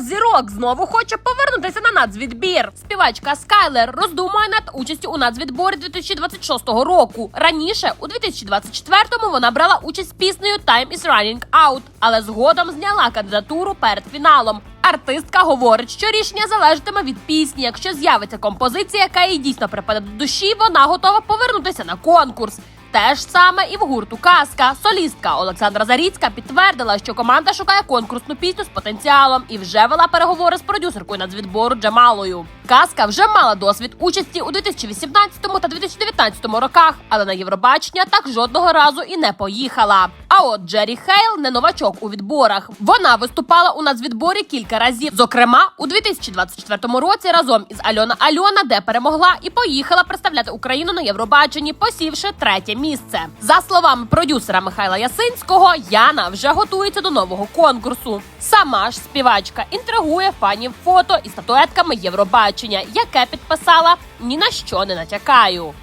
Зірок знову хоче повернутися на нацвідбір? Співачка Скайлер роздумує над участю у нацвідборі 2026 року. Раніше, у 2024-му, вона брала участь піснею Time is running out, але згодом зняла кандидатуру перед фіналом. Артистка говорить, що рішення залежатиме від пісні. Якщо з'явиться композиція, яка їй дійсно припаде до душі, вона готова повернутися на конкурс. Те ж саме і в гурту Казка. Солістка Олександра Заріцька підтвердила, що команда шукає конкурсну пісню з потенціалом і вже вела переговори з продюсеркою нацвідбору Джамалою. Казка вже мала досвід участі у 2018 та 2019 роках, але на Євробачення так жодного разу і не поїхала. А от Джері Хейл не новачок у відборах. Вона виступала у нацвідборі кілька разів. Зокрема, у 2024 році разом із Альона Альона, де перемогла, і поїхала представляти Україну на Євробаченні, посівши третє місце. За словами продюсера Михайла Ясинського, Яна вже готується до нового конкурсу. Сама ж співачка інтригує фанів фото із статуетками Євробачення, яке підписала ні на що не натякаю.